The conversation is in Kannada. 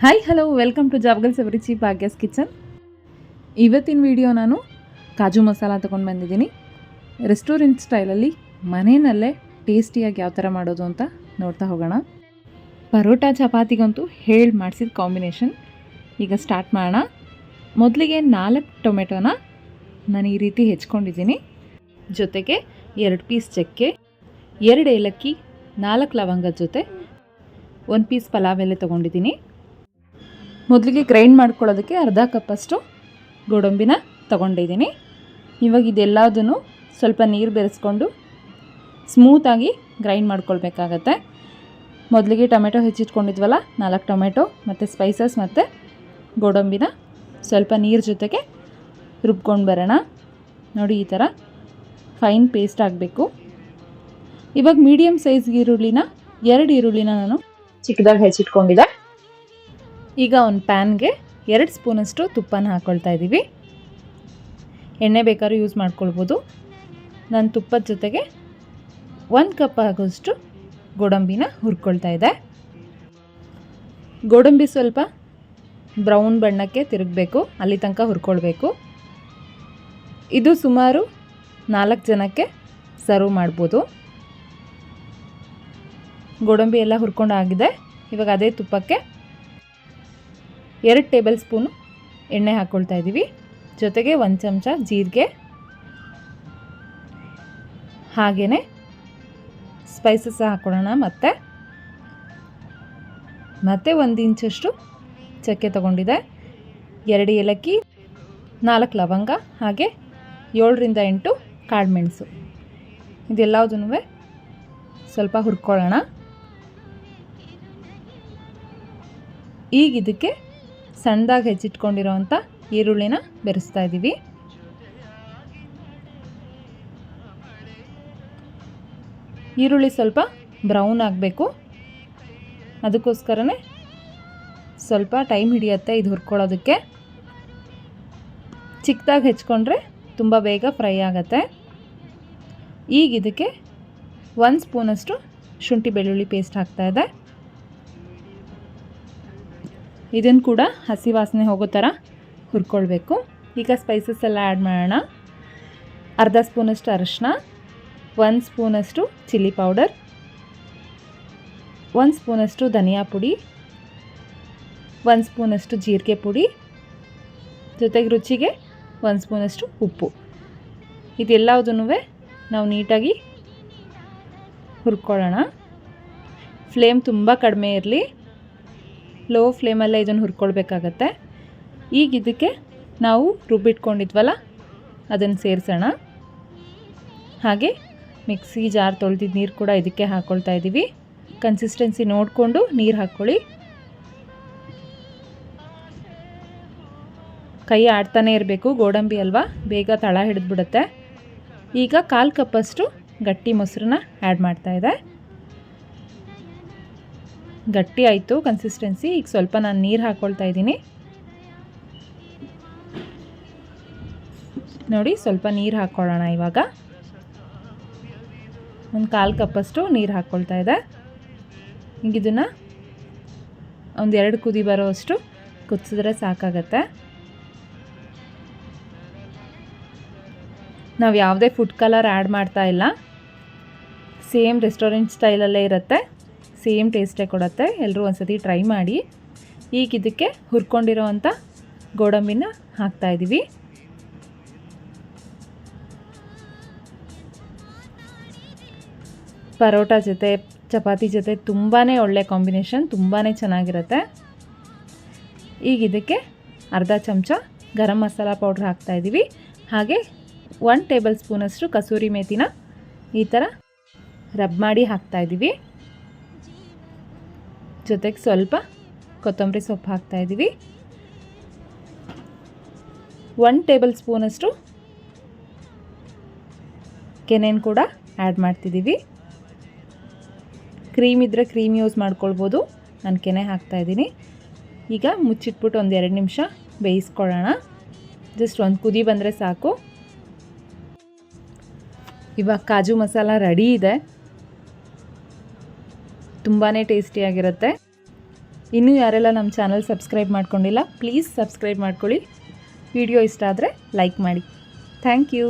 ಹಾಯ್ ಹಲೋ ವೆಲ್ಕಮ್ ಟು ಜಾಬ್ಗಲ್ ಸವರಿಚಿ ಭಾಗ್ಯಸ್ ಕಿಚನ್ ಇವತ್ತಿನ ವಿಡಿಯೋ ನಾನು ಕಾಜು ಮಸಾಲ ತೊಗೊಂಡು ಬಂದಿದ್ದೀನಿ. ರೆಸ್ಟೋರೆಂಟ್ ಸ್ಟೈಲಲ್ಲಿ ಮನೆಯಲ್ಲೇ ಟೇಸ್ಟಿಯಾಗಿ ಯಾವ ಥರ ಮಾಡೋದು ಅಂತ ನೋಡ್ತಾ ಹೋಗೋಣ. ಪರೋಟ ಚಪಾತಿಗಂತೂ ಹೇಳಿ ಮಾಡಿಸಿದ ಕಾಂಬಿನೇಷನ್ ಈಗ ಸ್ಟಾರ್ಟ್ ಮಾಡೋಣ. ಮೊದಲಿಗೆ ನಾಲ್ಕು ಟೊಮೆಟೊನ ನಾನು ಈ ರೀತಿ ಹೆಚ್ಕೊಂಡಿದ್ದೀನಿ. ಜೊತೆಗೆ ಎರಡು ಪೀಸ್ ಚಕ್ಕೆ, ಎರಡು ಏಲಕ್ಕಿ, ನಾಲ್ಕು ಲವಂಗದ ಜೊತೆ, ಒಂದು ಪೀಸ್ ಪಲಾವ್ ಎಲೆ ತೊಗೊಂಡಿದ್ದೀನಿ. ಮೊದಲಿಗೆ ಗ್ರೈಂಡ್ ಮಾಡ್ಕೊಳ್ಳೋದಕ್ಕೆ ಅರ್ಧ ಕಪ್ಪಷ್ಟು ಗೋಡಂಬಿನ ತಗೊಂಡಿದ್ದೀನಿ. ಇವಾಗ ಇದೆಲ್ಲದನ್ನು ಸ್ವಲ್ಪ ನೀರು ಬೆರೆಸ್ಕೊಂಡು ಸ್ಮೂತಾಗಿ ಗ್ರೈಂಡ್ ಮಾಡ್ಕೊಳ್ಬೇಕಾಗತ್ತೆ. ಮೊದಲಿಗೆ ಟೊಮೆಟೊ ಹೆಚ್ಚಿಟ್ಕೊಂಡಿದ್ವಲ್ಲ, ನಾಲ್ಕು ಟೊಮೆಟೊ ಮತ್ತು ಸ್ಪೈಸಸ್ ಮತ್ತು ಗೋಡಂಬಿನ ಸ್ವಲ್ಪ ನೀರು ಜೊತೆಗೆ ರುಬ್ಕೊಂಡು ಬರೋಣ. ನೋಡಿ ಈ ಥರ ಫೈನ್ ಪೇಸ್ಟ್ ಆಗಬೇಕು. ಇವಾಗ ಮೀಡಿಯಮ್ ಸೈಜ್ ಈರುಳ್ಳಿನ ಎರಡು ಈರುಳ್ಳಿನ ನಾನು ಚಿಕ್ಕದಾಗಿ ಹೆಚ್ಚಿಟ್ಕೊಂಡಿದ್ದೆ. ಈಗ ಒಂದು ಪ್ಯಾನ್ಗೆ ಎರಡು ಸ್ಪೂನಷ್ಟು ತುಪ್ಪನ ಹಾಕ್ಕೊಳ್ತಾ ಇದ್ದೀವಿ. ಎಣ್ಣೆ ಬೇಕಾದ್ರೂ ಯೂಸ್ ಮಾಡ್ಕೊಳ್ಬೋದು. ನಾನು ತುಪ್ಪದ ಜೊತೆಗೆ ಒಂದು ಕಪ್ ಆಗೋಷ್ಟು ಗೋಡಂಬಿನ ಹುರ್ಕೊಳ್ತಾ ಇದೆ. ಗೋಡಂಬಿ ಸ್ವಲ್ಪ ಬ್ರೌನ್ ಬಣ್ಣಕ್ಕೆ ತಿರುಗಬೇಕು, ಅಲ್ಲಿ ತನಕ ಹುರ್ಕೊಳ್ಬೇಕು. ಇದು ಸುಮಾರು ನಾಲ್ಕು ಜನಕ್ಕೆ ಸರ್ವ್ ಮಾಡ್ಬೋದು. ಗೋಡಂಬಿ ಎಲ್ಲ ಹುರ್ಕೊಂಡಾಗಿದೆ ಇವಾಗ ಅದೇ ತುಪ್ಪಕ್ಕೆ ಎರಡು ಟೇಬಲ್ ಸ್ಪೂನು ಎಣ್ಣೆ ಹಾಕ್ಕೊಳ್ತಾ ಇದ್ದೀವಿ. ಜೊತೆಗೆ ಒಂದು ಚಮಚ ಜೀರಿಗೆ. ಹಾಗೆಯೇ ಸ್ಪೈಸಸ್ ಹಾಕ್ಕೊಳ್ಳೋಣ ಮತ್ತೆ. ಮತ್ತೆ ಒಂದು ಇಂಚಷ್ಟು ಚಕ್ಕೆ ತಗೊಂಡಿದೆ. ಎರಡು ಏಲಕ್ಕಿ, ನಾಲ್ಕು ಲವಂಗ, ಹಾಗೆ ಏಳರಿಂದ ಎಂಟು ಕಾಳುಮೆಣಸು ಇದೆಲ್ಲದೂ ಸ್ವಲ್ಪ ಹುರ್ಕೊಳ್ಳೋಣ. ಈಗ ಇದಕ್ಕೆ ಸಣ್ಣದಾಗಿ ಹೆಚ್ಚಿಟ್ಕೊಂಡಿರೋವಂಥ ಈರುಳ್ಳಿನ ಬೆರೆಸ್ತಾ ಇದ್ದೀವಿ. ಈರುಳ್ಳಿ ಸ್ವಲ್ಪ ಬ್ರೌನ್ ಆಗಬೇಕು. ಅದಕ್ಕೋಸ್ಕರನೇ ಸ್ವಲ್ಪ ಟೈಮ್ ಹಿಡಿಯುತ್ತೆ ಇದು ಹುರ್ಕೊಳ್ಳೋದಕ್ಕೆ. ಚಿಕ್ಕದಾಗಿ ಹೆಚ್ಕೊಂಡ್ರೆ ತುಂಬ ಬೇಗ ಫ್ರೈ ಆಗುತ್ತೆ. ಈಗ ಇದಕ್ಕೆ ಒಂದು ಸ್ಪೂನಷ್ಟು ಶುಂಠಿ ಬೆಳ್ಳುಳ್ಳಿ ಪೇಸ್ಟ್ ಹಾಕ್ತಾಯಿದೆ ಇದನ್ನು ಕೂಡ ಹಸಿ ವಾಸನೆ ಹೋಗೋ ಥರ ಹುರ್ಕೊಳ್ಬೇಕು. ಈಗ ಸ್ಪೈಸಸ್ ಎಲ್ಲ ಆ್ಯಡ್ ಮಾಡೋಣ. ಅರ್ಧ ಸ್ಪೂನಷ್ಟು ಅರಶಿನ ಒಂದು ಸ್ಪೂನಷ್ಟು ಚಿಲ್ಲಿ ಪೌಡರ್ ಒಂದು ಸ್ಪೂನಷ್ಟು ಧನಿಯಾ ಪುಡಿ, ಒಂದು ಸ್ಪೂನಷ್ಟು ಜೀರಿಗೆ ಪುಡಿ, ಜೊತೆಗೆ ರುಚಿಗೆ ಒಂದು ಸ್ಪೂನಷ್ಟು ಉಪ್ಪು. ಇದೆಲ್ಲದೂ ನಾವು ನೀಟಾಗಿ ಹುರ್ಕೊಳ್ಳೋಣ. ಫ್ಲೇಮ್ ತುಂಬ ಕಡಿಮೆ ಇರಲಿ. ಲೋ ಫ್ಲೇಮಲ್ಲೇ ಇದನ್ನು ಹುರ್ಕೊಳ್ಬೇಕಾಗತ್ತೆ. ಈಗ ಇದಕ್ಕೆ ನಾವು ರುಬ್ಬಿಟ್ಕೊಂಡಿದ್ವಲ್ಲ, ಅದನ್ನು ಸೇರಿಸೋಣ. ಹಾಗೆ ಮಿಕ್ಸಿ ಜಾರ್ ತೊಳೆದಿದ್ದ ನೀರು ಕೂಡ ಇದಕ್ಕೆ ಹಾಕ್ಕೊಳ್ತಾ ಇದ್ದೀವಿ ಕನ್ಸಿಸ್ಟೆನ್ಸಿ ನೋಡಿಕೊಂಡು ನೀರು ಹಾಕ್ಕೊಳ್ಳಿ. ಕೈ ಆಡ್ತಾನೆ ಇರಬೇಕು, ಗೋಡಂಬಿ ಅಲ್ವಾ? ಬೇಗ ತಳ ಹಿಡಿದ್ಬಿಡುತ್ತೆ. ಈಗ ಕಾಲು ಕಪ್ಪಷ್ಟು ಗಟ್ಟಿ ಮೊಸರನ್ನ ಆ್ಯಡ್ ಮಾಡ್ತಾಯಿದೆ ಗಟ್ಟಿ ಆಯಿತು ಕನ್ಸಿಸ್ಟೆನ್ಸಿ ಈಗ ಸ್ವಲ್ಪ ನಾನು ನೀರು ಹಾಕ್ಕೊಳ್ತಾ ಇದ್ದೀನಿ. ನೋಡಿ, ಸ್ವಲ್ಪ ನೀರು ಹಾಕ್ಕೊಳ್ಳೋಣ ಇವಾಗ. ಒಂದು ಕಾಲು ಕಪ್ಪಷ್ಟು ನೀರು ಹಾಕ್ಕೊಳ್ತಾ ಇದೆ. ಈಗ ಇದನ್ನು ಒಂದು ಎರಡು ಕುದಿ ಬರೋವಷ್ಟು ಕುದಿಸಿದ್ರೆ ಸಾಕಾಗತ್ತೆ. ನಾವು ಯಾವುದೇ ಫುಡ್ ಕಲರ್ ಆ್ಯಡ್ ಮಾಡ್ತಾ ಇಲ್ಲ. ಸೇಮ್ ರೆಸ್ಟೋರೆಂಟ್ ಸ್ಟೈಲಲ್ಲೇ ಇರುತ್ತೆ. ಸೇಮ್ ಟೇಸ್ಟೇ ಕೊಡುತ್ತೆ. ಎಲ್ಲರೂ ಒಂದ್ಸತಿ ಟ್ರೈ ಮಾಡಿ. ಈಗ ಇದಕ್ಕೆ ಹುರ್ಕೊಂಡಿರೋ ಅಂಥ ಗೋಡಂಬಿನ ಪರೋಟ ಜೊತೆ, ಚಪಾತಿ ಜೊತೆ ತುಂಬಾ ಒಳ್ಳೆ ಕಾಂಬಿನೇಷನ್ ತುಂಬಾ ಚೆನ್ನಾಗಿರುತ್ತೆ. ಈಗ ಇದಕ್ಕೆ ಅರ್ಧ ಚಮಚ ಗರಂ ಮಸಾಲ ಪೌಡ್ರ್ ಹಾಕ್ತಾಯಿದ್ದೀವಿ ಹಾಗೆ ಒನ್ ಟೇಬಲ್ ಸ್ಪೂನಷ್ಟು ಕಸೂರಿ ಮೇಥಿನ ಈ ಥರ ರಬ್ ಮಾಡಿ ಹಾಕ್ತಾಯಿದ್ದೀವಿ ಜೊತೆಗೆ ಸ್ವಲ್ಪ ಕೊತ್ತಂಬರಿ ಸೊಪ್ಪು ಹಾಕ್ತಾಯಿದ್ದೀವಿ ಒನ್ ಟೇಬಲ್ ಸ್ಪೂನಷ್ಟು ಕೆನೆಯನ್ನು ಕೂಡ ಆ್ಯಡ್ ಮಾಡ್ತಿದ್ದೀವಿ. ಕ್ರೀಮ್ ಇದ್ದರೆ ಕ್ರೀಮ್ ಯೂಸ್ ಮಾಡ್ಕೊಳ್ಬೋದು. ನಾನು ಕೆನೆ ಹಾಕ್ತಾಯಿದ್ದೀನಿ ಈಗ ಮುಚ್ಚಿಟ್ಬಿಟ್ಟು ಒಂದು ಎರಡು ನಿಮಿಷ ಬೇಯಿಸ್ಕೊಳ್ಳೋಣ. ಜಸ್ಟ್ ಒಂದು ಕುದಿ ಬಂದರೆ ಸಾಕು. ಇವಾಗ ಕಾಜು ಮಸಾಲ ರೆಡಿ ಇದೆ. ತುಂಬಾ ಟೇಸ್ಟಿಯಾಗಿರುತ್ತೆ ಇನ್ನೂ ಯಾರೆಲ್ಲ ನಮ್ಮ ಚಾನಲ್ ಸಬ್ಸ್ಕ್ರೈಬ್ ಮಾಡ್ಕೊಂಡಿಲ್ಲ ಪ್ಲೀಸ್ ಸಬ್ಸ್ಕ್ರೈಬ್ ಮಾಡ್ಕೊಳ್ಳಿ. ವಿಡಿಯೋ ಇಷ್ಟ ಆದರೆ ಲೈಕ್ ಮಾಡಿ. Thank you